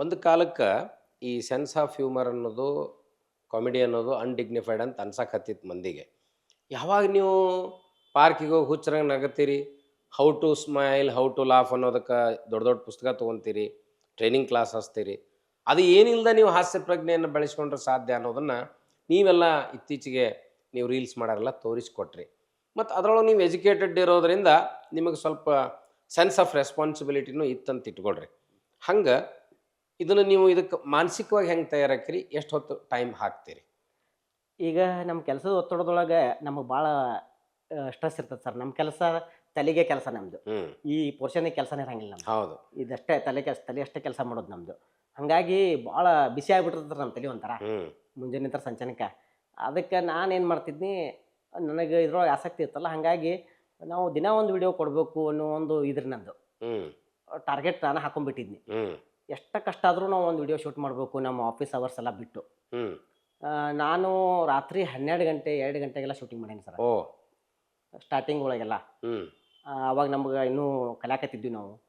ಒಂದು ಕಾಲಕ್ಕೆ ಈ ಸೆನ್ಸ್ ಆಫ್ ಹ್ಯೂಮರ್ ಅನ್ನೋದು, ಕಾಮಿಡಿ ಅನ್ನೋದು ಅನ್ಡಿಗ್ನಿಫೈಡ್ ಅಂತ ಅನ್ಸಕತ್ತಿತ್ತು ಮಂದಿಗೆ. ಯಾವಾಗ ನೀವು ಪಾರ್ಕಿಗೆ ಹೋಗಿ ಹುಚ್ಚರಂಗೆ ನಗತ್ತೀರಿ? How to smile how to laugh ಅನ್ನೋದಕ್ಕೆ ದೊಡ್ಡ ದೊಡ್ಡ ಪುಸ್ತಕ ತೊಗೊತೀರಿ? Training class ಹಚ್ತೀರಿ? ಅದು ಏನಿಲ್ಲದ ನೀವು ಹಾಸ್ಯ ಪ್ರಜ್ಞೆಯನ್ನು ಬೆಳೆಸ್ಕೊಂಡ್ರೆ ಸಾಧ್ಯ ಅನ್ನೋದನ್ನು ನೀವೆಲ್ಲ ಇತ್ತೀಚೆಗೆ ನೀವು ರೀಲ್ಸ್ ಮಾಡೋರೆಲ್ಲ ತೋರಿಸ್ಕೊಟ್ರಿ. ಮತ್ತು ಅದರೊಳಗೆ ನೀವು ಎಜುಕೇಟೆಡ್ ಇರೋದರಿಂದ ನಿಮಗೆ ಸ್ವಲ್ಪ ಸೆನ್ಸ್ ಆಫ್ ರೆಸ್ಪಾನ್ಸಿಬಿಲಿಟಿನೂ ಇತ್ತಂತ ಇಟ್ಕೊಳ್ರಿ. ಹಂಗೆ ಇದನ್ನು ನೀವು ಇದಕ್ಕೆ ಮಾನಸಿಕವಾಗಿ ಹೆಂಗೆ ತಯಾರಾಕಿರಿ ಎಷ್ಟು ಹೊತ್ತು ಟೈಮ್ ಹಾಕ್ತೀರಿ? ಈಗ ನಮ್ಮ ಕೆಲಸದ ಒತ್ತಡದೊಳಗೆ ನಮಗೆ ಭಾಳ ಸ್ಟ್ರೆಸ್ ಇರ್ತದೆ ಸರ್. ನಮ್ಮ ಕೆಲಸ ತಲೆಗೆ ಕೆಲಸ ನಮ್ಮದು ಈ ಪೋರ್ಷನಿಗೆ ಕೆಲಸನೇ ಇರಂಗಿಲ್ಲ ನಮ್ದು. ಹೌದು. ಇದಷ್ಟೇ ತಲೆ ಕೆಲಸ ತಲೆ ಅಷ್ಟೇ ಕೆಲಸ ಮಾಡೋದು ನಮ್ಮದು ಹಾಗಾಗಿ ಭಾಳ ಬಿಸಿ ಆಗ್ಬಿಟ್ಟಿರ್ತದೆ ನಮ್ಮ ತಲೆ ಒಂಥರ. ಮುಂಜಾನೆ ನಂತರ ಸಂಚನಕ್ಕೆ. ಅದಕ್ಕೆ ನಾನೇನು ಮಾಡ್ತಿದ್ನಿ ನನಗೆ ಇದ್ರೊಳಗೆ ಆಸಕ್ತಿ ಇರ್ತಲ್ಲ ಹಾಗಾಗಿ ನಾವು ದಿನ ಒಂದು ವಿಡಿಯೋ ಕೊಡಬೇಕು ಅನ್ನೋ ಒಂದು ಇದ್ರ ನಂದು. ಟಾರ್ಗೆಟ್ ನಾನು ಹಾಕೊಂಡ್ಬಿಟ್ಟಿದ್ನಿ. ಎಷ್ಟು ಕಷ್ಟ ಆದರೂ ನಾವು ಒಂದು ವಿಡಿಯೋ ಶೂಟ್ ಮಾಡಬೇಕು ನಮ್ಮ ಆಫೀಸ್ ಅವರ್ಸ್ ಎಲ್ಲ ಬಿಟ್ಟು. ನಾನು ರಾತ್ರಿ ಹನ್ನೆರಡು ಗಂಟೆ ಎರಡು ಗಂಟೆಗೆಲ್ಲ ಶೂಟಿಂಗ್ ಮಾಡೀನಿ ಸರ್. ಓ. ಸ್ಟಾರ್ಟಿಂಗ್ ಒಳಗೆಲ್ಲ. ಆ, ಅವಾಗ ನಮ್ಗೆ ಇನ್ನೂ ಕಲಾಕತ್ತಿದ್ವಿ ನಾವು.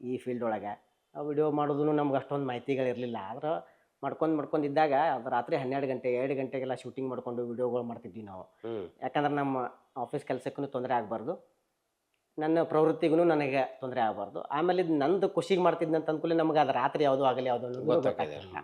ಈ ಫೀಲ್ಡ್ ಒಳಗೆ. ವಿಡಿಯೋ ಮಾಡೋದು ನಮ್ಗೆ ಅಷ್ಟೊಂದು ಮಾಹಿತಿಗಳಿರಲಿಲ್ಲ ಆದ್ರೆ ಮಾಡ್ಕೊಂಡು ಮಾಡ್ಕೊಂಡು ಇದ್ದಾಗ ಅದು ರಾತ್ರಿ ಹನ್ನೆರಡು ಗಂಟೆ ಎರಡು ಗಂಟೆಗೆಲ್ಲ ಶೂಟಿಂಗ್ ಮಾಡ್ಕೊಂಡು ವಿಡಿಯೋಗಳು ಮಾಡ್ತಿದ್ವಿ ನಾವು. ಯಾಕಂದ್ರೆ ನಮ್ಮ ಆಫೀಸ್ ಕೆಲಸಕ್ಕೂ ತೊಂದರೆ ಆಗಬಾರ್ದು. ನನ್ನ ಪ್ರವೃತ್ತಿಗೂ ನನಗೆ ತೊಂದರೆ ಆಗಬಾರ್ದು ಆಮೇಲೆ ಇದು ನಂದು ಖುಷಿಗೆ ಮಾಡ್ತಿದ್ದೆ ಅಂತ ಅಂದ್ಕೂಲೆ ನಮ್ಗೆ ಅದು ರಾತ್ರಿ ಯಾವುದು ಆಗಲಿ ಯಾವುದು ಅನ್ನೋದು. ಗೊತ್ತಾಗ್ತಿಲ್ಲ